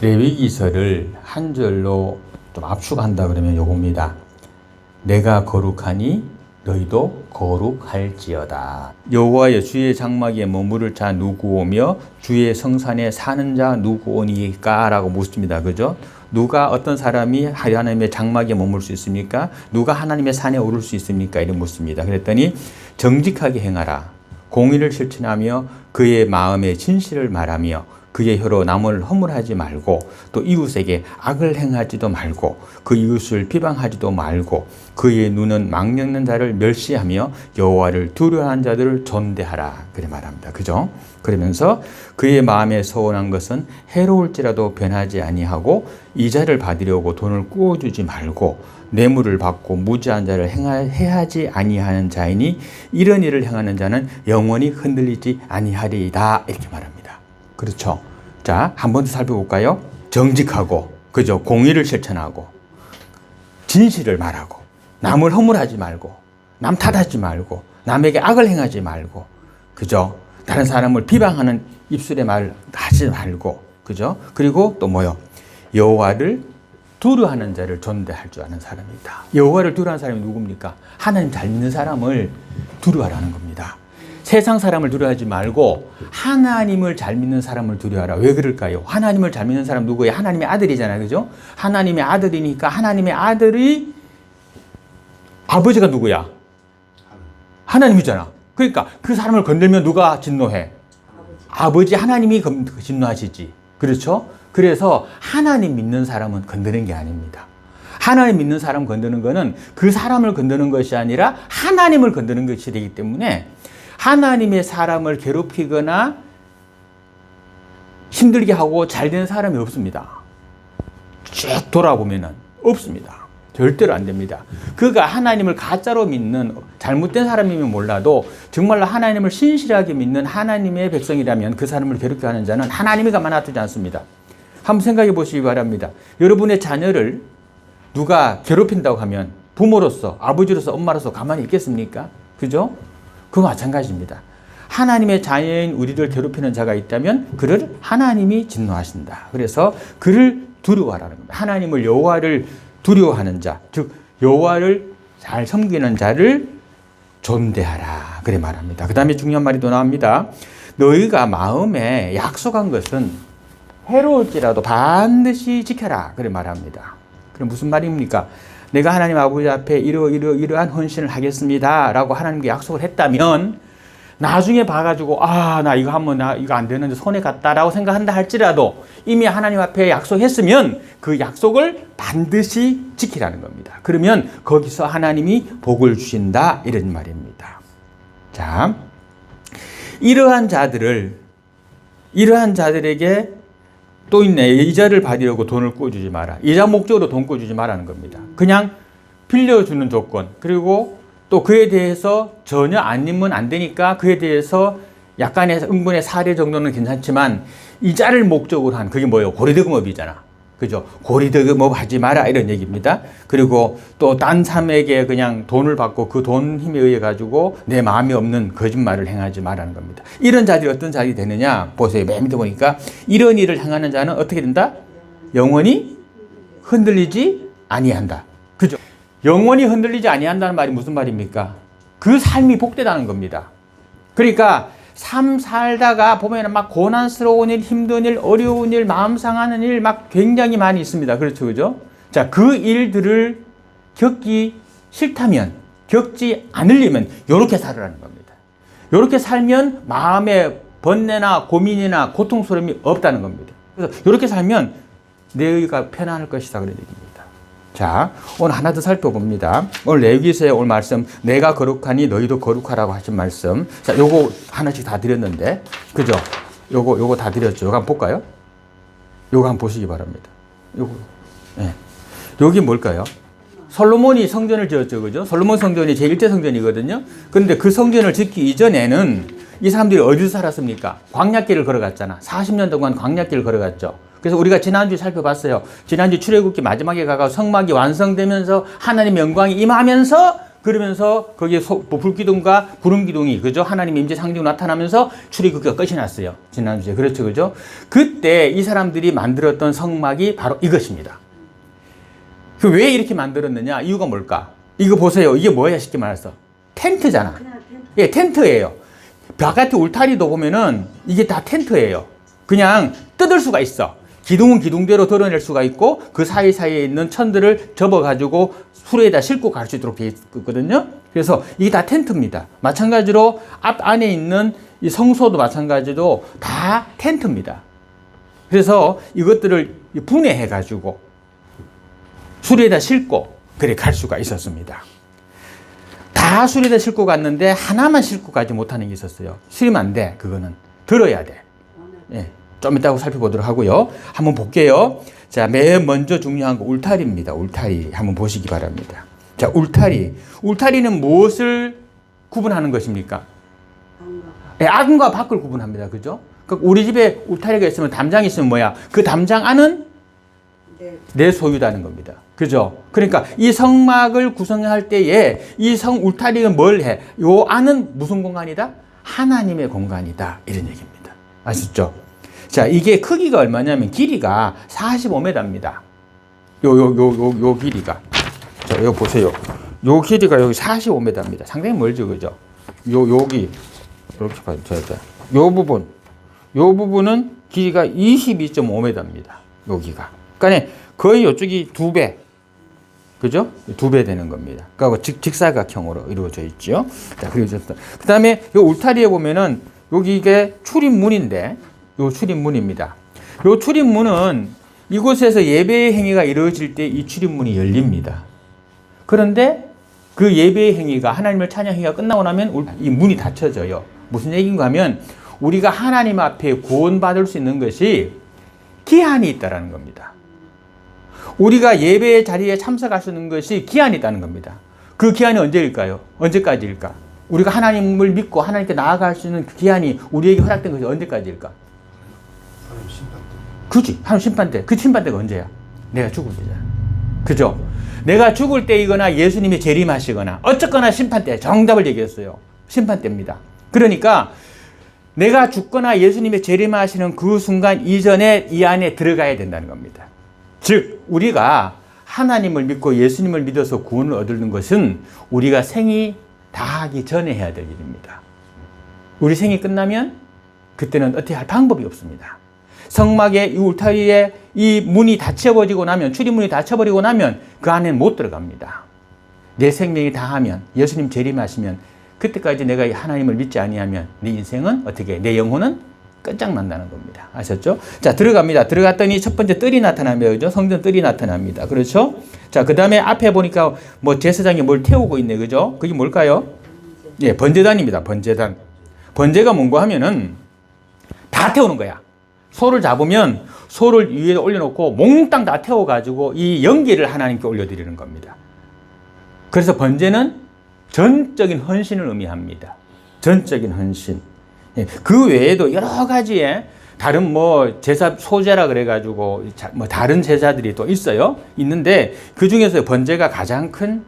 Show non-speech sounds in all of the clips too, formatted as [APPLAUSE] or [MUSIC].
레위기서를 한 절로 좀 압축한다 그러면 요겁니다. 내가 거룩하니 너희도 거룩할지어다. 여호와의 주의 장막에 머무를 자 누구 오며 주의 성산에 사는 자 누구 오니까라고 묻습니다. 그죠? 누가 어떤 사람이 하나님의 장막에 머물 수 있습니까? 누가 하나님의 산에 오를 수 있습니까? 이런 묻습니다. 그랬더니 정직하게 행하라. 공의를 실천하며 그의 마음의 진실을 말하며 그의 혀로 남을 허물하지 말고 또 이웃에게 악을 행하지도 말고 그 이웃을 비방하지도 말고 그의 눈은 망령는 자를 멸시하며 여호와를 두려워하는 자들을 존대하라 그래 말합니다. 그죠? 그러면서 그의 마음에 서운한 것은 해로울지라도 변하지 아니하고 이자를 받으려고 돈을 꾸어주지 말고 뇌물을 받고 무지한 자를 행하, 해하지 아니하는 자이니 이런 일을 행하는 자는 영원히 흔들리지 아니하리이다 이렇게 말합니다. 그렇죠. 자, 한 번 더 살펴볼까요? 정직하고, 그죠? 공의를 실천하고, 진실을 말하고, 남을 허물하지 말고, 남 탓하지 말고, 남에게 악을 행하지 말고, 그죠? 다른 사람을 비방하는 입술의 말 하지 말고, 그죠? 그리고 또 뭐요? 여호와를 두려워하는 자를 존대할 줄 아는 사람이다. 여호와를 두려워하는 사람이 누굽니까? 하나님 잘 믿는 사람을 두려워하라는 겁니다. 세상 사람을 두려워하지 말고 하나님을 잘 믿는 사람을 두려워하라. 왜 그럴까요? 하나님을 잘 믿는 사람 누구예요? 하나님의 아들이잖아요. 그죠? 하나님의 아들이니까 하나님의 아들이 아버지가 누구야? 하나님이잖아. 그러니까 그 사람을 건들면 누가 진노해? 아버지 하나님이 진노하시지. 그렇죠? 그래서 하나님 믿는 사람은 건드는 게 아닙니다. 하나님 믿는 사람 건드는 거는 그 사람을 건드는 것이 아니라 하나님을 건드는 것이 되기 때문에 하나님의 사람을 괴롭히거나 힘들게 하고 잘 되는 사람이 없습니다. 쭉 돌아보면은 없습니다. 절대로 안 됩니다. 그가 하나님을 가짜로 믿는 잘못된 사람이면 몰라도 정말로 하나님을 신실하게 믿는 하나님의 백성이라면 그 사람을 괴롭게 하는 자는 하나님이 가만 놔두지 않습니다. 한번 생각해 보시기 바랍니다. 여러분의 자녀를 누가 괴롭힌다고 하면 부모로서 아버지로서 엄마로서 가만히 있겠습니까? 그죠? 그 마찬가지입니다. 하나님의 자녀인 우리를 괴롭히는 자가 있다면 그를 하나님이 진노하신다. 그래서 그를 두려워하라는 겁니다. 하나님을 여호와를 두려워하는 자, 즉 여호와를 잘 섬기는 자를 존대하라. 그래 말합니다. 그 다음에 중요한 말이 또 나옵니다. 너희가 마음에 약속한 것은 해로울지라도 반드시 지켜라. 그래 말합니다. 그럼 무슨 말입니까? 내가 하나님 아버지 앞에 이러 이러 이러한 헌신을 하겠습니다라고 하나님께 약속을 했다면 나중에 봐가지고 아 나 이거 하면 나 이거 안 되는데 손해 갔다라고 생각한다 할지라도 이미 하나님 앞에 약속했으면 그 약속을 반드시 지키라는 겁니다. 그러면 거기서 하나님이 복을 주신다 이런 말입니다. 자 이러한 자들을 이러한 자들에게 또 있네. 이자를 받으려고 돈을 꿔주지 마라. 이자 목적으로 돈 꿔주지 말라는 겁니다. 그냥 빌려주는 조건. 그리고 또 그에 대해서 전혀 안 입으면 안 되니까 그에 대해서 약간의 응분의 사례 정도는 괜찮지만 이자를 목적으로 한 그게 뭐예요? 고리대금업이잖아. 그죠? 고리대금업 하지 마라 이런 얘기입니다. 그리고 또 딴 사람에게 그냥 돈을 받고 그 돈 힘에 의해 가지고 내 마음이 없는 거짓말을 행하지 말라는 겁니다. 이런 자들이 어떤 자들이 되느냐 보세요. 맨 밑에 보니까 이런 일을 행하는 자는 어떻게 된다? 영원히 흔들리지 아니한다. 그죠? 영원히 흔들리지 아니한다는 말이 무슨 말입니까? 그 삶이 복되다는 겁니다. 그러니까 삶 살다가 보면 막 고난스러운 일, 힘든 일, 어려운 일, 마음 상하는 일 막 굉장히 많이 있습니다. 그렇죠. 그죠? 자, 그 일들을 겪기 싫다면, 겪지 않으려면, 요렇게 살으라는 겁니다. 요렇게 살면 마음에 번뇌나 고민이나 고통스러움이 없다는 겁니다. 그래서 요렇게 살면 내 의가 편안할 것이다. 그런 얘기입니다. 자, 오늘 하나 더 살펴봅니다. 오늘 레위기서의 오늘 말씀, 내가 거룩하니 너희도 거룩하라고 하신 말씀. 자, 요거 하나씩 다 드렸는데, 그죠? 요거, 요거 다 드렸죠. 요거 한번 볼까요? 요거 한번 보시기 바랍니다. 요거, 예. 네. 여기 뭘까요? 솔로몬이 성전을 지었죠. 그죠? 솔로몬 성전이 제1제 성전이거든요. 그런데 그 성전을 짓기 이전에는 이 사람들이 어디서 살았습니까? 광약길을 걸어갔잖아. 40년 동안 광약길을 걸어갔죠. 그래서 우리가 지난주에 살펴봤어요. 지난주 출애굽기 마지막에 가가 성막이 완성되면서 하나님의 영광이 임하면서 그러면서 거기에 소, 뭐 불기둥과 구름기둥이 그죠? 하나님의 임재 상징으로 나타나면서 출애굽기가 끝이 났어요. 지난주에 그렇죠, 그죠? 그때 이 사람들이 만들었던 성막이 바로 이것입니다. 그 왜 이렇게 만들었느냐? 이유가 뭘까? 이거 보세요. 이게 뭐야? 쉽게 말해서 텐트잖아. 텐트. 예, 텐트예요. 바깥에 울타리도 보면은 이게 다 텐트예요. 그냥 뜯을 수가 있어. 기둥은 기둥대로 드러낼 수가 있고 그 사이사이에 있는 천들을 접어가지고 수레에다 싣고 갈 수 있도록 되어 있거든요. 그래서 이게 다 텐트입니다. 마찬가지로 앞 안에 있는 이 성소도 마찬가지로 다 텐트입니다. 그래서 이것들을 분해해가지고 수레에다 싣고 그래 갈 수가 있었습니다. 다 수리대 싣고 갔는데 하나만 싣고 가지 못하는 게 있었어요. 수리면 안 돼. 그거는 들어야 돼. 예. 좀 이따가 살펴보도록 하고요. 한번 볼게요. 자, 맨 먼저 중요한 거 울타리입니다. 울타리 한번 보시기 바랍니다. 자, 울타리. 울타리는 무엇을 구분하는 것입니까? 안가. 예, 안과 밖을 구분합니다. 그죠? 그 우리 집에 울타리가 있으면 담장이 있으면 뭐야? 그 담장 안은 네. 내 소유다는 겁니다. 그죠? 그러니까 이 성막을 구성할 때에 이 성 울타리가 뭘 해? 요 안은 무슨 공간이다? 하나님의 공간이다. 이런 얘기입니다. 아시죠? 자, 이게 크기가 얼마냐면 길이가 45m입니다. 요, 요, 요, 요, 요 길이가. 자, 이거 보세요. 요 길이가 여기 45m입니다. 상당히 멀죠, 그죠? 요, 여기. 이렇게 봐요. 자, 자. 요 부분. 요 부분은 길이가 22.5m입니다. 여기가. 그러니까 거의 이쪽이 두 배. 그죠? 두 배 되는 겁니다. 그러니까 직, 직사각형으로 이루어져 있죠. 자, 그리고 그 다음에 요 울타리에 보면은 여기 이게 출입문인데, 요 출입문입니다. 요 출입문은 이곳에서 예배의 행위가 이루어질 때 이 출입문이 열립니다. 그런데 그 예배의 행위가 하나님을 찬양 행위가 끝나고 나면 울- 이 문이 닫혀져요. 무슨 얘기인가 하면 우리가 하나님 앞에 구원받을 수 있는 것이 기한이 있다라는 겁니다. 우리가 예배의 자리에 참석할 수 있는 것이 기한이 있다는 겁니다. 그 기한이 언제일까요? 언제까지일까? 우리가 하나님을 믿고 하나님께 나아갈 수 있는 그 기한이 우리에게 허락된 것이 언제까지일까? 그지 하나님 심판 때. 그 심판 때가 언제야? 내가 죽을 때잖아. 그죠? 내가 죽을 때이거나 예수님이 재림하시거나 어쨌거나 심판 때 정답을 얘기했어요. 심판 때입니다. 그러니까 내가 죽거나 예수님이 재림하시는 그 순간 이전에 이 안에 들어가야 된다는 겁니다. 즉 우리가 하나님을 믿고 예수님을 믿어서 구원을 얻는 것은 우리가 생이 다하기 전에 해야 될 일입니다. 우리 생이 끝나면 그때는 어떻게 할 방법이 없습니다. 성막의 이 울타리에 이 문이 닫혀버리고 나면 출입문이 닫혀버리고 나면 그 안에는 못 들어갑니다. 내 생명이 다하면 예수님 재림하시면 그때까지 내가 하나님을 믿지 아니하면 내 인생은 어떻게 내 영혼은 끝장난다는 겁니다. 아셨죠? 자 들어갑니다. 들어갔더니 첫 번째 뜰이 나타납니다. 그죠? 성전 뜰이 나타납니다. 그렇죠? 자그 다음에 앞에 보니까 뭐 제사장이 뭘 태우고 있네. 그죠? 그게 뭘까요? 예, 번제단입니다. 번제단. 번제가 뭔가 하면은 다 태우는 거야. 소를 잡으면 소를 위에 올려놓고 몽땅 다 태워가지고 이 연기를 하나님께 올려드리는 겁니다. 그래서 번제는 전적인 헌신을 의미합니다. 전적인 헌신. 예, 그 외에도 여러 가지의 다른 뭐 제사 소제라 그래가지고 자- 뭐 다른 제사들이 또 있어요. 있는데 그 중에서 번제가 가장 큰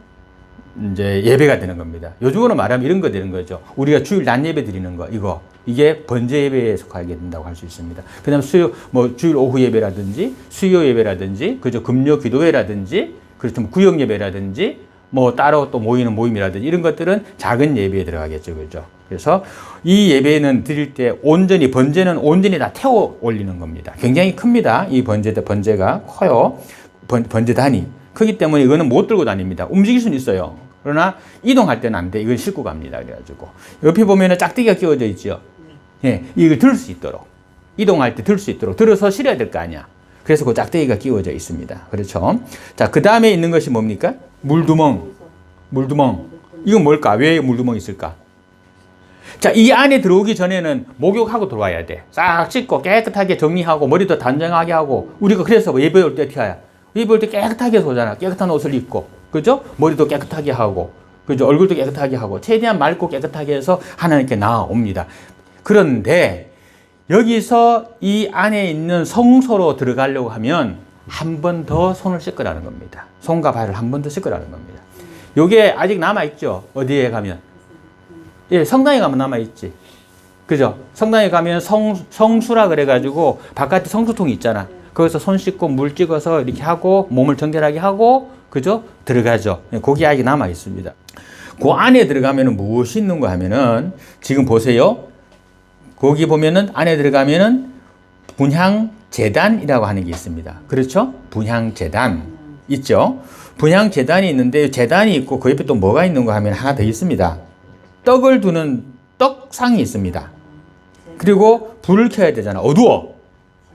이제 예배가 되는 겁니다. 요즘으로 말하면 이런 거 되는 거죠. 우리가 주일 낮 예배 드리는 거 이거 이게 번제 예배에 속하게 된다고 할 수 있습니다. 그다음 수요 뭐 주일 오후 예배라든지 수요 예배라든지 그죠 금요 기도회라든지 그렇죠 뭐 구역 예배라든지 뭐 따로 또 모이는 모임이라든지 이런 것들은 작은 예배에 들어가겠죠, 그죠? 그래서 이 예배는 드릴 때 온전히 번제는 온전히 다 태워 올리는 겁니다. 굉장히 큽니다. 이 번제 번제가 커요. 번, 번제단이 크기 때문에 이거는 못 들고 다닙니다. 움직일 수는 있어요. 그러나 이동할 때는 안 돼. 이걸 싣고 갑니다. 그래가지고 옆에 보면은 짝대기가 끼워져 있죠. 예, 이걸 들 수 있도록 이동할 때 들 수 있도록 들어서 실어야 될 거 아니야. 그래서 그 짝대기가 끼워져 있습니다. 그렇죠? 자, 그 다음에 있는 것이 뭡니까? 물두멍. 물두멍. 이건 뭘까? 왜 물두멍이 있을까? 자, 이 안에 들어오기 전에는 목욕하고 들어와야 돼. 싹 씻고 깨끗하게 정리하고 머리도 단정하게 하고 우리가 그래서 뭐 예배 올때 어떻게 해야? 예배 올때 깨끗하게 오잖아. 깨끗한 옷을 입고. 그죠? 머리도 깨끗하게 하고. 그죠? 얼굴도 깨끗하게 하고. 최대한 맑고 깨끗하게 해서 하나님께 나아옵니다. 그런데 여기서 이 안에 있는 성소로 들어가려고 하면 한 번 더 손을 씻으라는 겁니다. 손과 발을 한 번 더 씻으라는 겁니다. 요게 아직 남아있죠? 어디에 가면? 예, 성당에 가면 남아있지. 그죠? 성당에 가면 성, 성수라 그래가지고 바깥에 성수통이 있잖아. 거기서 손 씻고 물 찍어서 이렇게 하고 몸을 정결하게 하고 그죠? 들어가죠. 예, 거기 아직 남아 있습니다. 그 안에 들어가면은 무엇이 있는 거 하면은 지금 보세요. 거기 보면은 안에 들어가면은 분향 재단이라고 하는 게 있습니다. 그렇죠? 분향 재단 있죠? 분향 재단이 있는데 재단이 있고 그 옆에 또 뭐가 있는 거 하면 하나 더 있습니다. 떡을 두는 떡상이 있습니다. 그리고 불을 켜야 되잖아. 어두워.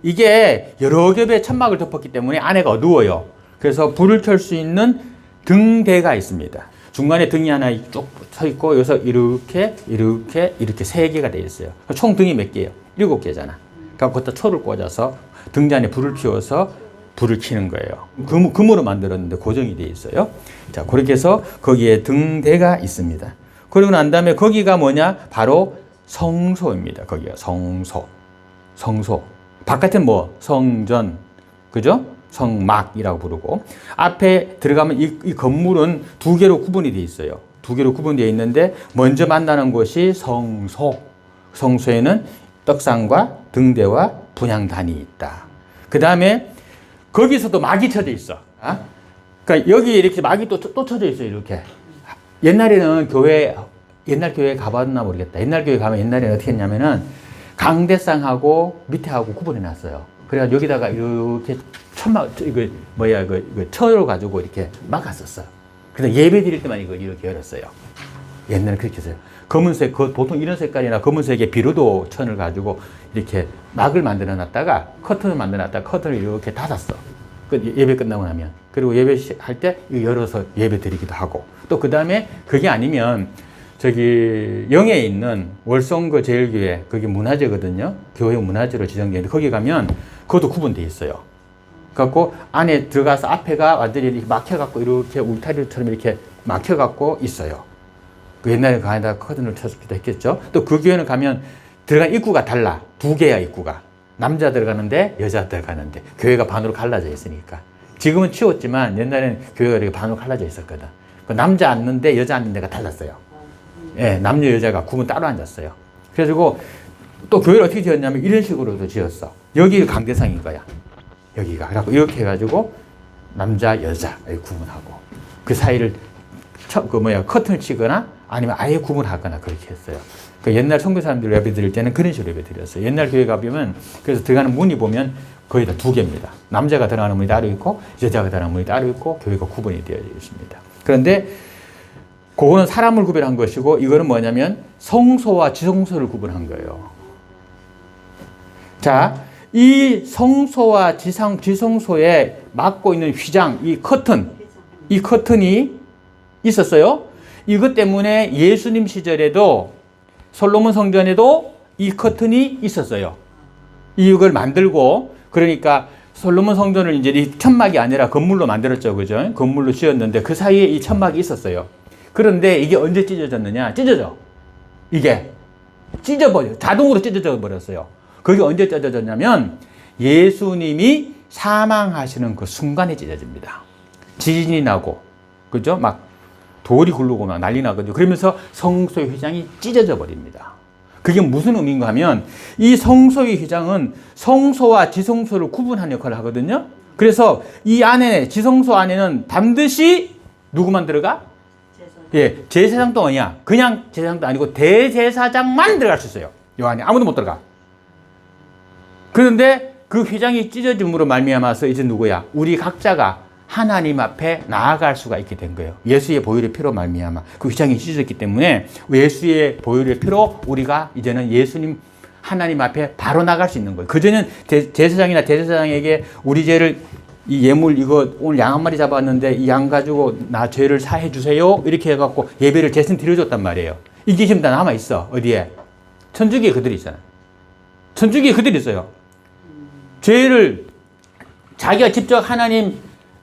이게 여러 겹의 천막을 덮었기 때문에 안에가 어두워요. 그래서 불을 켤 수 있는 등대가 있습니다. 중간에 등이 하나 쭉서 있고 여기서 이렇게 이렇게 이렇게 세 개가 돼 있어요. 총 등이 몇 개예요? 일곱 개잖아. 그러니까 거기다 초를 꽂아서 등잔에 불을 피워서 불을 켜는 거예요. 금, 금으로 만들었는데 고정이 돼 있어요. 자, 그렇게 해서 거기에 등대가 있습니다. 그리고 난 다음에 거기가 뭐냐? 바로 성소입니다. 거기가 성소. 성소. 바깥엔 뭐? 성전. 그죠? 성막이라고 부르고. 앞에 들어가면 이, 이 건물은 두 개로 구분이 돼 있어요. 두 개로 구분되어 있는데 먼저 만나는 곳이 성소. 성소에는 떡상과 등대와 분향단이 있다. 그 다음에 거기서도 막이 쳐져 있어. 아? 그러니까 여기 이렇게 막이 또, 또 쳐져 있어요. 이렇게. 옛날에는 교회, 옛날 교회 가봤나 모르겠다. 옛날 교회 가면 옛날에는 어떻게 했냐면은 강대상하고 밑에하고 구분해 놨어요. 그래가지고 여기다가 이렇게 천막, 이거 뭐야, 그, 이거 철을 가지고 이렇게 막았었어. 그래서 예배 드릴 때만 이거 이렇게 열었어요. 옛날에 그렇게 했어요. 검은색, 그 보통 이런 색깔이나 검은색의 비로도 천을 가지고 이렇게 막을 만들어 놨다가 커튼을 만들어 놨다가 커튼을 이렇게 닫았어. 그 예배 끝나고 나면. 그리고 예배 할때 이거 열어서 예배 드리기도 하고. 또 그 다음에 그게 아니면 저기 영해에 있는 월성그 제일교회 거기 문화재거든요. 교회 문화재로 지정되어 있는데 거기 가면 그것도 구분돼 있어요. 갖고 안에 들어가서 앞에가 완전히 이렇게 막혀갖고 이렇게 울타리처럼 이렇게 막혀갖고 있어요. 그 옛날에 가에다 커튼을 쳐주기도 했겠죠. 또 그 교회는 가면 들어간 입구가 달라. 두 개야 입구가. 남자 들어가는데 여자 들어가는데 교회가 반으로 갈라져 있으니까. 지금은 치웠지만 옛날에는 교회가 이렇게 반으로 갈라져 있었거든. 그 남자 앉는데 여자 앉는 데가 달랐어요. 예, 남녀 여자가 구분 따로 앉았어요. 그래가지고 또 교회를 어떻게 지었냐면 이런 식으로도 지었어. 여기 강대상인 거야. 여기가. 그래갖고 이렇게 해가지고 남자 여자 구분하고 그 사이를 쳐- 그 뭐야 커튼을 치거나 아니면 아예 구분하거나 그렇게 했어요. 그 옛날 선교 사람들 예배 드릴 때는 그런 식으로 예배 드렸어요. 옛날 교회 가보면 그래서 들어가는 문이 보면 거의 다 두 개입니다. 남자가 들어가는 문이 따로 있고 여자가 들어가는 문이 따로 있고 교회가 구분이 되어 있습니다. 그런데 그거는 사람을 구별한 것이고 이거는 뭐냐면 성소와 지성소를 구분한 거예요. 자, 이 성소와 지상 지성소에 막고 있는 휘장, 이 커튼, 이 커튼이 있었어요. 이것 때문에 예수님 시절에도 솔로몬 성전에도 이 커튼이 있었어요. 이걸 만들고 그러니까 솔로몬 성전을 이제 이 천막이 아니라 건물로 만들었죠, 그죠? 건물로 지었는데 그 사이에 이 천막이 있었어요. 그런데 이게 언제 찢어졌느냐? 찢어져. 이게 찢어버려. 자동으로 찢어져 버렸어요. 그게 언제 찢어졌냐면 예수님이 사망하시는 그 순간에 찢어집니다. 지진이 나고, 그죠? 막 돌이 굴르고 막 난리 나거든요. 그러면서 성소의 휘장이 찢어져 버립니다. 그게 무슨 의미인가 하면 이 성소의 휘장은 성소와 지성소를 구분하는 역할을 하거든요. 그래서 이 안에 지성소 안에는 반드시 누구만 들어가? 예, 제사장도 아니야. 그냥 제사장도 아니고 대제사장만 들어갈 수 있어요. 요 안에 아무도 못 들어가. 그런데 그 휘장이 찢어짐으로 말미암아서 이제 누구야? 우리 각자가 하나님 앞에 나아갈 수가 있게 된 거예요. 예수의 보혈의 피로 말미암아 그 휘장이 찢어졌기 때문에 예수의 보혈의 피로 우리가 이제는 예수님 하나님 앞에 바로 나갈 수 있는 거예요. 그전엔 대- 제사장이나 대제사장에게 우리 죄를 이 예물 이거 오늘 양 한 마리 잡았는데 이 양 가지고 나 죄를 사해 주세요. 이렇게 해갖고 예배를 대신 드려줬단 말이에요. 이게 지금 다 남아 있어. 어디에? 천주교에 그들이 있잖아. 천주교에 그들이 있어요. 죄를 자기가 직접 하나님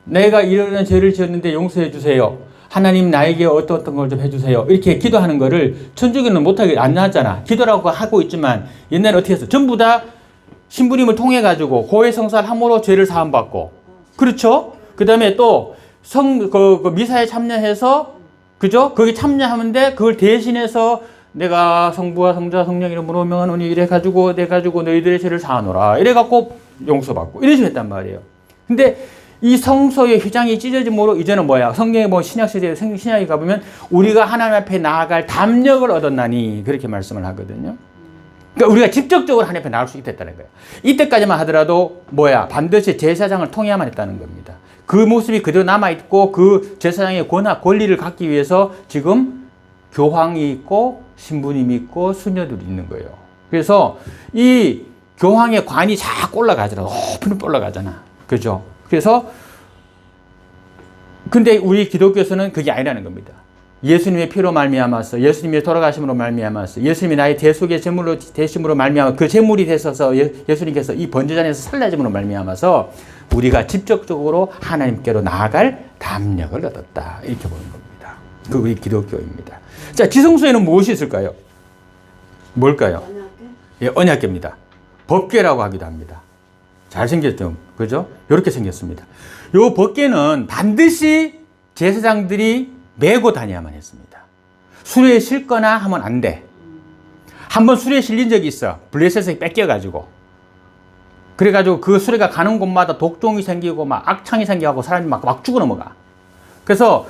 내가 이런 죄를 지었는데 용서해 주세요. 하나님 나에게 어떤 어떤 걸 좀 해주세요. 이렇게 기도하는 거를 천주교는 못하게 안 나왔잖아. 기도라고 하고 있지만 옛날에 어떻게 했어? 전부 다 신부님을 통해 가지고 고해 성살 함으로 죄를 사함 받고 그렇죠? 그 다음에 또 성, 그, 그 미사에 참여해서 그죠? 거기 참여하는데 그걸 대신해서 내가 성부와 성자 성령 이름으로 명하노니 이래 가지고 내 가지고 너희들의 죄를 사하노라 이래 갖고 용서받고 이래 했단 말이에요. 근데 이 성소의 휘장이 찢어짐으로 이제는 뭐야? 성경에 뭐 신약 시대에 성 신약에 가보면 우리가 하나님 앞에 나아갈 담력을 얻었나니 그렇게 말씀을 하거든요. 그러니까 우리가 직접적으로 하나님 앞에 나올 수 있다는 거예요. 이때까지만 하더라도 뭐야? 반드시 제사장을 통해야만 했다는 겁니다. 그 모습이 그대로 남아있고 그 제사장의 권한, 권리를 갖기 위해서 지금 교황이 있고 신부님이 있고 수녀들이 있는 거예요. 그래서 이 교황의 관이 자꾸 올라가잖아. 높이 올라가잖아. 그죠? 그래서 근데 우리 기독교에서는 그게 아니라는 겁니다. 예수님의 피로 말미암아서 예수님의 돌아가심으로 말미암아서 예수님이 나의 대속의 제물로 대심으로 말미암아 그 제물이 되셔서 예, 예수님께서 이 번제잔에서 살라짐으로 말미암아서 우리가 직접적으로 하나님께로 나아갈 담력을 얻었다 이렇게 보는 겁니다. 그 우리 기독교입니다. 자 지성소에는 무엇이 있을까요? 뭘까요? 예, 언약계입니다. 법계라고 하기도 합니다. 잘생겼죠? 그죠? 이렇게 생겼습니다. 요 법계는 반드시 제사장들이 메고 다녀야만 했습니다. 수레에 실거나 하면 안 돼. 한번 수레에 실린 적이 있어. 블레셋에 뺏겨가지고. 그래가지고 그 수레가 가는 곳마다 독종이 생기고 막 악창이 생기고 사람이 막, 막 죽어 넘어가. 그래서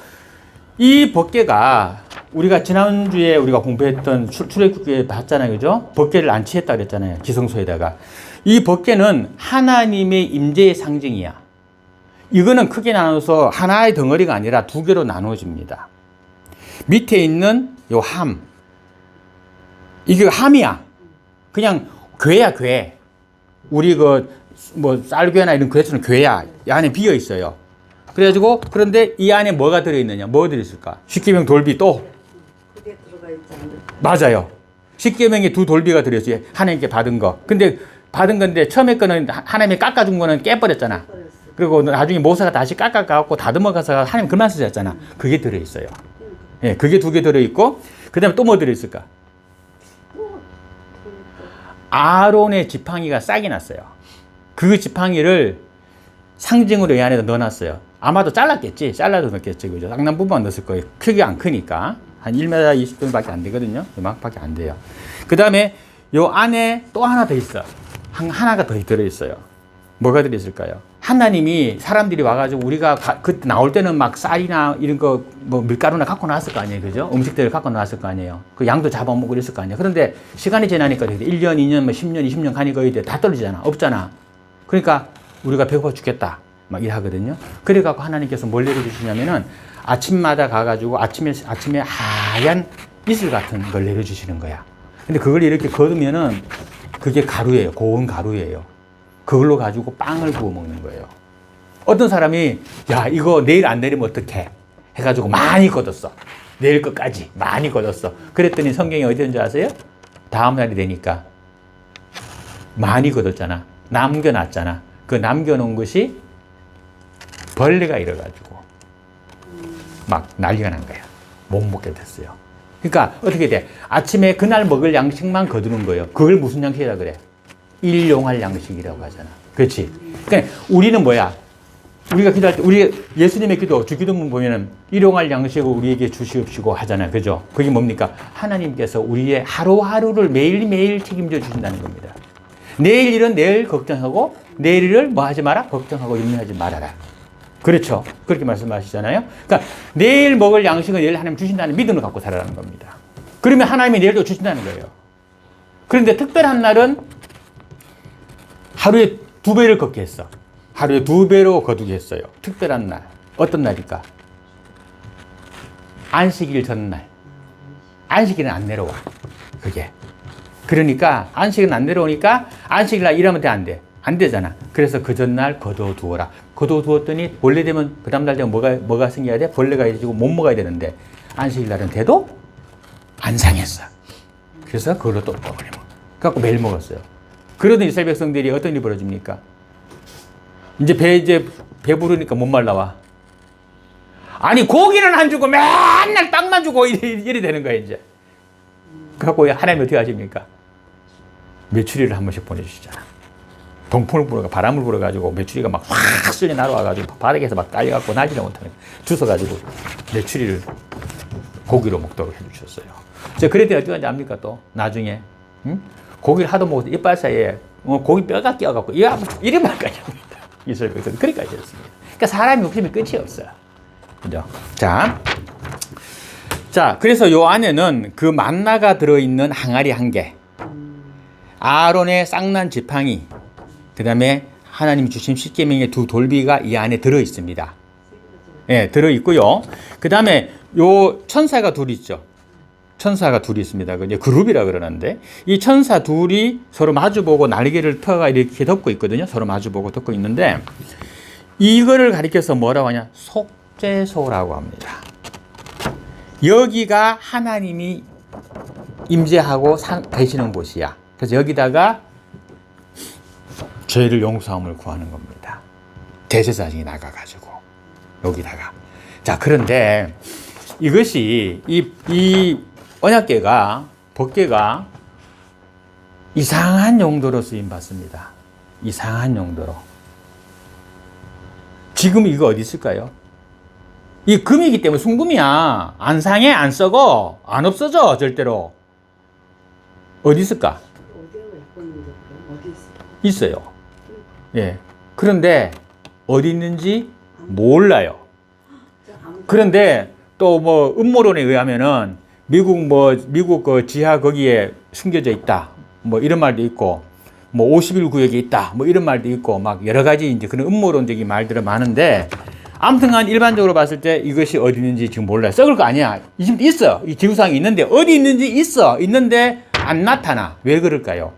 이 법계가 우리가 지난주에 우리가 공부했던 출- 출애굽기에 봤잖아요. 그죠? 법계를 안치했다 그랬잖아요. 기성소에다가. 이 법계는 하나님의 임재의 상징이야. 이거는 크게 나눠서 하나의 덩어리가 아니라 두 개로 나눠집니다. 밑에 있는 요 함. 이게 함이야. 그냥 괴야, 괴. 우리 그, 뭐, 쌀괴나 이런 괴수는 괴야. 이 안에 비어 있어요. 그래가지고, 그런데 이 안에 뭐가 들어있느냐? 뭐 들어있을까? 십계명 돌비 또. 있지 않을까? 맞아요. 십계명에 두 돌비가 들어있어요. 하나님께 받은 거. 근데 받은 건데 처음에 거는 하- 하나님이 깎아준 거는 깨버렸잖아. 그리고 나중에 모사가 다시 깎아갖고 다듬어가서 하나님 그만 쓰셨잖아. 그게 들어있어요. 예, 그게 두 개 들어있고, 그 다음에 또 뭐 들어있을까? 또 아론의 지팡이가 싹이 났어요. 그 지팡이를 상징으로 이 안에다 넣어놨어요. 아마도 잘랐겠지. 잘라도 넣겠지. 그죠? 쌍난 부분만 넣었을 거예요. 크기가 안 크니까. 한 1m 20 밖에 안 되거든요. 이만큼밖에 안 돼요. 그 다음에 요 안에 또 하나 더 있어. 한, 하나가 더 들어있어요. 뭐가 들어있을까요? 하나님이 사람들이 와가지고 우리가 가- 그때 나올 때는 막 쌀이나 이런 거 뭐 밀가루나 갖고 나왔을 거 아니에요. 그죠? 음식들을 갖고 나왔을 거 아니에요. 그 양도 잡아먹고 이랬을 거 아니에요. 그런데 시간이 지나니까 이렇게 1년, 2년, 뭐 10년, 20년 가니까 이제 다 떨어지잖아. 없잖아. 그러니까 우리가 배고파 죽겠다. 막 이러거든요. 그래갖고 하나님께서 뭘 내려주시냐면은 아침마다 가가지고 아침에, 아침에 하얀 이슬 같은 걸 내려주시는 거야. 근데 그걸 이렇게 거두면은 그게 가루예요. 고운 가루예요. 그걸로 가지고 빵을 구워 먹는 거예요. 어떤 사람이 야 이거 내일 안 내리면 어떡해 해가지고 많이 걷었어 내일 끝까지 많이 걷었어 그랬더니 성경이 어디 있는 줄 아세요? 다음 날이 되니까 많이 걷었잖아 남겨놨잖아 그 남겨놓은 것이 벌레가 일어가지고 막 난리가 난 거야 못 먹게 됐어요 그러니까 어떻게 돼 아침에 그날 먹을 양식만 거두는 거예요 그걸 무슨 양식이라 그래 일용할 양식이라고 하잖아 그렇지 그러니까 우리는 뭐야 우리가 기도할 때, 우리 예수님의 기도, 주기도문 보면은 일용할 양식을 우리에게 주시옵시고 하잖아요. 그죠? 그게 뭡니까? 하나님께서 우리의 하루하루를 매일매일 책임져 주신다는 겁니다. 내일 일은 내일 걱정하고, 내일 일을 뭐 하지 마라? 걱정하고 염려하지 말아라. 그렇죠. 그렇게 말씀하시잖아요. 그러니까 내일 먹을 양식은 내일 하나님 주신다는 믿음을 갖고 살아가는 겁니다. 그러면 하나님이 내일도 주신다는 거예요. 그런데 특별한 날은 하루에 두 배를 걷게 했어. 하루에 두 배로 거두게 했어요. 특별한 날. 어떤 날일까? 안식일 전날. 안식일은 안 내려와. 그게. 그러니까 안식일은 안 내려오니까 안식일 날 일하면 돼, 안 돼? 안 되잖아. 그래서 그 전날 거둬 두어라. 거둬 두었더니 원래 되면 그 다음 날 되면 뭐가 뭐가 생겨야 돼? 벌레가 해지고 못 먹어야 되는데 안식일 날은 돼도 안 상했어. 그래서 그걸로 또 먹으려 먹. 갖고 매일 먹었어요. 그러던 이스라엘 백성들이 어떤 일이 벌어집니까? 이제 배 이제 배부르니까 못 말라와. 아니 고기는 안 주고 맨날 빵만 주고 이래, 이래 되는 거야 이제. 그래갖고 하나님 어떻게 하십니까? 메추리를 한 번씩 보내주시잖아. 동풍을 불어가 바람을 불어 가지고 메추리가 막 확 쏠려 날아와 가지고 바닥에서 막 깔려 갖고 나지를 못하는 주워 가지고 메추리를 고기로 먹도록 해 주셨어요. 저 그랬더니 어떻게 하는지 압니까 또 나중에 응? 고기를 하도 먹어서 이빨 사이에 어, 고기 뼈가 끼어 갖고 이뭐 이름만까지 합니다. 이슬 그래서 그러니까 이렇습니다. 그러니까 사람이 욕심이 끝이 없어요. 그죠? 자, 자 그래서 요 안에는 그 만나가 들어있는 항아리 한 개, 아론의 쌍난 지팡이, 그 다음에 하나님이 주신 십계명의 두 돌비가 이 안에 들어 있습니다. 예, 들어 있고요. 그 다음에 요 천사가 둘 있죠. 천사가 둘이 있습니다. 그 그룹이라 그러는데 이 천사 둘이 서로 마주보고 날개를 펴가 이렇게 덮고 있거든요. 서로 마주보고 덮고 있는데 이거를 가리켜서 뭐라고 하냐? 속죄소라고 합니다. 여기가 하나님이 임재하고 사- 계시는 곳이야. 그래서 여기다가 죄를 용서함을 구하는 겁니다. 대제사장이 나가가지고 여기다가 자 그런데 이것이 이, 이 언약계가 법계가 이상한 용도로 쓰임 받습니다. 이상한 용도로. 지금 이거 어디 있을까요? 이 금이기 때문에 순금이야. 안 상해, 안 썩어, 안 없어져 절대로. 어디 있을까? 있어요. 예. 그런데 어디 있는지 몰라요. 그런데 또 뭐 음모론에 의하면은 미국 뭐 미국 그 지하 거기에 숨겨져 있다. 뭐 이런 말도 있고 뭐51 구역에 있다. 뭐 이런 말도 있고 막 여러 가지 이제 그런 음모론적인 말들은 많은데 아무튼간 일반적으로 봤을 때 이것이 어디 있는지 지금 몰라요. 썩을 거 아니야. 이 지금 있어. 이 지구상에 있는데 어디 있는지 있어. 있는데 안 나타나. 왜 그럴까요?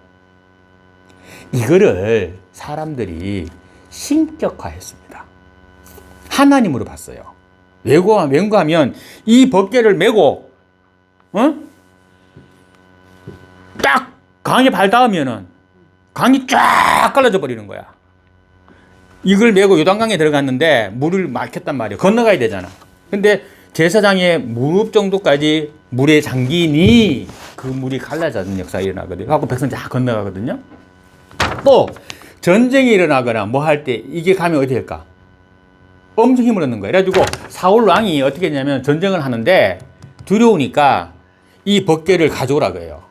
이거를 사람들이 신격화했습니다. 하나님으로 봤어요. 왜고, 왠고하면 이 법계를 메고, 어? 딱 강에 발 닿으면은 강이 쫙 갈라져 버리는 거야. 이걸 메고 요단강에 들어갔는데 물을 막혔단 말이에요. 건너가야 되잖아. 근데 제사장의 무릎 정도까지 물에 잠기니 그 물이 갈라지는 역사가 일어나거든요. 하고 백성 다 건너가거든요. 또 전쟁이 일어나거나 뭐 할 때 이게 가면 어떻게 될까? 엄청 힘을 얻는 거예요. 그래가지고 사울 왕이 어떻게 했냐면 전쟁을 하는데 두려우니까 이 법궤를 가져오라 그래요.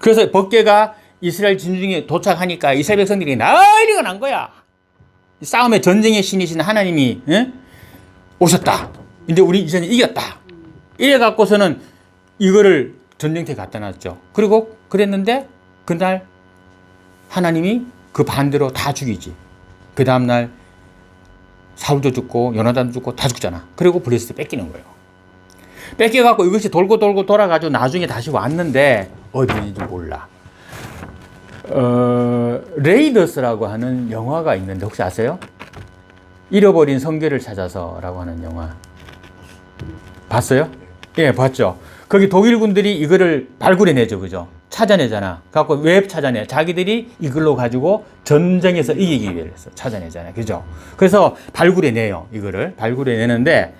그래서 법궤가 이스라엘 진중에 도착하니까 이스라엘 백성들이 난리가 난 거야. 싸움의 전쟁의 신이신 하나님이 예? 오셨다. 이제 우리 이전에 이겼다. 이래 갖고서는 이거를 전쟁터에 갖다 놨죠. 그리고 그랬는데 그날 하나님이 그 반대로 다 죽이지. 그 다음날 사울도 죽고 요나단도 죽고 다 죽잖아. 그리고 블레셋 뺏기는 거예요. 뺏겨갖고 이것이 돌고 돌고 돌아가지고 나중에 다시 왔는데 어디인지 몰라. 어, 레이더스라고 하는 영화가 있는데 혹시 아세요? 잃어버린 성계를 찾아서라고 하는 영화. 봤어요? 예, 봤죠. 거기 독일 군들이 이거를 발굴해내죠, 그죠? 찾아내잖아. 갖고 왜 찾아내? 자기들이 이걸로 가지고 전쟁에서 이기기 위해서 찾아내잖아요, 그죠? 그래서 발굴해내요, 이거를 발굴해내는데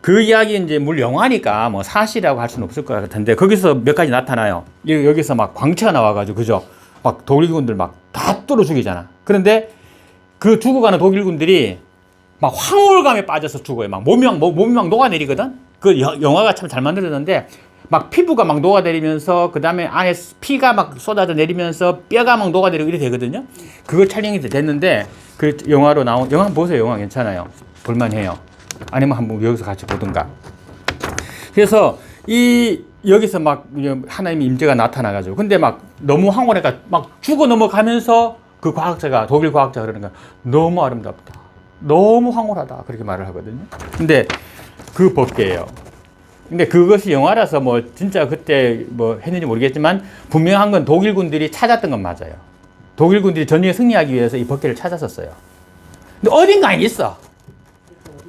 그 이야기 이제 물 영화니까 뭐 사실이라고 할 수는 없을 것 같은데 거기서 몇 가지 나타나요. 여- 여기서 막 광채가 나와가지고 그죠? 막 독일군들 막 다 뚫어 죽이잖아. 그런데 그 죽어가는 독일군들이 막 황홀감에 빠져서 죽어요. 막 몸이 막, 몸이 막 녹아내리거든? 그 여- 영화가 참 잘 만들어졌는데 막 피부가 막 녹아내리면서 그 다음에 안에 피가 막 쏟아져 내리면서 뼈가 막 녹아내리고 이래 되거든요? 그거 촬영이 됐는데 그 영화로 나온, 영화 보세요. 영화 괜찮아요. 볼만해요. 아니면 한번 여기서 같이 보든가. 그래서 이 여기서 막 하나님의 임재가 나타나가지고 근데 막 너무 황홀해가 막 죽어 넘어가면서 그 과학자가 독일 과학자가 그러는 거야 너무 아름답다 너무 황홀하다 그렇게 말을 하거든요 근데 그 법계예요 근데 그것이 영화라서 뭐 진짜 그때 뭐 했는지 모르겠지만 분명한 건 독일군들이 찾았던 건 맞아요 독일군들이 전쟁에 승리하기 위해서 이 법계를 찾았었어요 근데 어딘가에 있어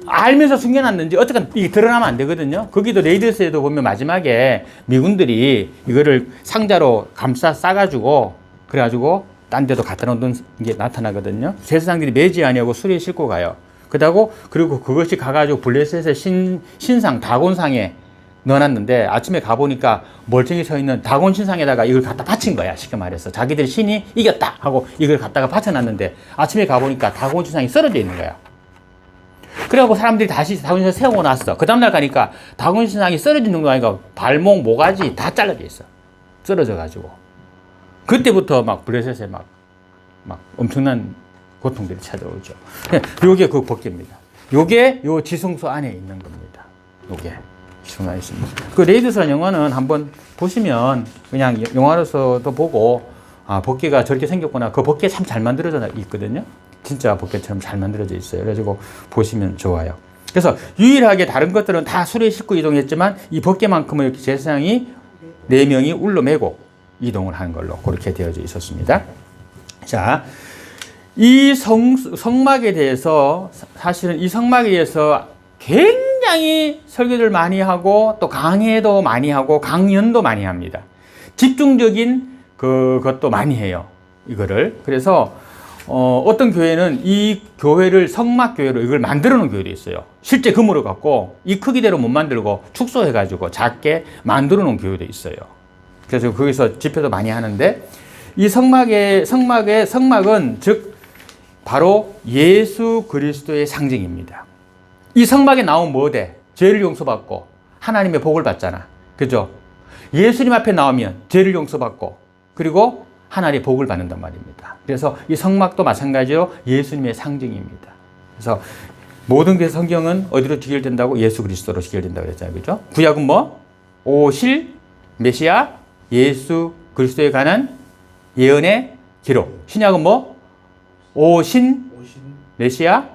알면서 숨겨놨는지 어쨌든 이게 드러나면 안 되거든요. 거기도 레이더스에도 보면 마지막에 미군들이 이거를 상자로 감싸 싸가지고 그래가지고 딴 데도 갖다 놓는 게 나타나거든요. 제사장들이 매지 아니하고 수레에 싣고 가요. 그다고 그리고 그것이 가가지고 블레셋의 신 신상 다곤상에 넣어놨는데 아침에 가보니까 멀쩡히 서 있는 다곤 신상에다가 이걸 갖다 바친 거야 쉽게 말해서 자기들 신이 이겼다 하고 이걸 갖다가 바쳐놨는데 아침에 가보니까 다곤 신상이 쓰러져 있는 거야. 그래갖고 사람들이 다시 다곤 신상 세우고 났어. 그 다음날 가니까 다곤 신상이 쓰러진 정도가 아니라 발목, 모가지 다 잘라져 있어. 쓰러져 가지고. 그때부터 막 블레셋에 막, 막 엄청난 고통들이 찾아오죠. 네, [LAUGHS] 요게 그 법계입니다. 요게 요 지성소 안에 있는 겁니다. 요게 있습니다. 그 레이드스라는 영화는 한번 보시면 그냥 영화로서도 보고 아, 법계가 저렇게 생겼구나. 그 법계 참잘 만들어져 있거든요. 진짜 법계처럼 잘 만들어져 있어요. 그래가지고 보시면 좋아요. 그래서 유일하게 다른 것들은 다 수레 싣고 이동했지만 이 법계만큼은 이렇게 제사장이 네 명이 울러 매고 이동을 하는 걸로 그렇게 되어져 있었습니다. 자, 이 성, 성막에 대해서 사- 사실은 이 성막에 대해서 굉장히 설교를 많이 하고 또 강해도 많이 하고 강연도 많이 합니다. 집중적인 그것도 많이 해요. 이거를. 그래서 어, 어떤 교회는 이 교회를 성막 교회로 이걸 만들어 놓은 교회도 있어요. 실제 금으로 갖고 이 크기대로 못 만들고 축소해 가지고 작게 만들어 놓은 교회도 있어요. 그래서 거기서 집회도 많이 하는데 이 성막의 성막의 성막은 즉 바로 예수 그리스도의 상징입니다. 이 성막에 나온 뭐대? 죄를 용서받고 하나님의 복을 받잖아. 그죠? 예수님 앞에 나오면 죄를 용서받고 그리고 하나님의 복을 받는단 말입니다. 그래서 이 성막도 마찬가지로 예수님의 상징입니다. 그래서 모든 게 성경은 어디로 직결된다고? 예수 그리스도로 직결된다고 그랬잖아요. 그죠? 구약은 뭐? 오실 메시아 예수 그리스도에 관한 예언의 기록. 신약은 뭐? 오신 메시아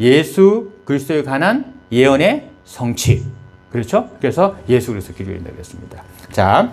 예수 그리스도에 관한 예언의 성취. 그렇죠? 그래서 예수 그리스도 기록된다고 했습니다. 자,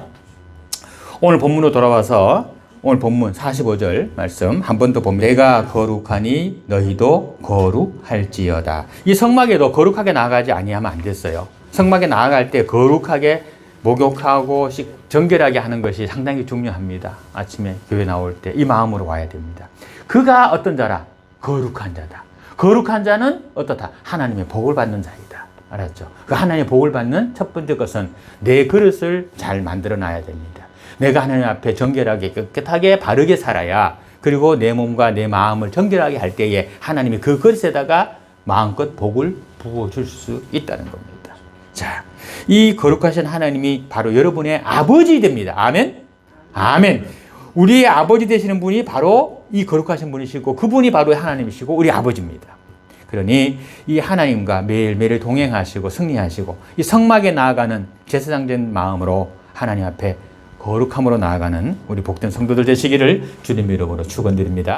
오늘 본문으로 돌아와서 오늘 본문 45절 말씀 한 번 더 봅니다. 내가 거룩하니 너희도 거룩할지어다. 이 성막에도 거룩하게 나아가지 아니하면 안 됐어요. 성막에 나아갈 때 거룩하게 목욕하고 식- 정결하게 하는 것이 상당히 중요합니다. 아침에 교회 나올 때 이 마음으로 와야 됩니다. 그가 어떤 자라? 거룩한 자다. 거룩한 자는 어떻다? 하나님의 복을 받는 자이다. 알았죠? 그 하나님의 복을 받는 첫 번째 것은 내 그릇을 잘 만들어 놔야 됩니다. 내가 하나님 앞에 정결하게 깨끗하게 바르게 살아야 그리고 내 몸과 내 마음을 정결하게 할 때에 하나님이 그 그릇에다가 마음껏 복을 부어줄 수 있다는 겁니다. 자, 이 거룩하신 하나님이 바로 여러분의 아버지 됩니다. 아멘? 아멘. 우리의 아버지 되시는 분이 바로 이 거룩하신 분이시고 그분이 바로 하나님이시고 우리 아버지입니다. 그러니 이 하나님과 매일매일 동행하시고 승리하시고 이 성막에 나아가는 제사장된 마음으로 하나님 앞에 거룩함으로 나아가는 우리 복된 성도들 되시기를 주님 이름으로 축원드립니다.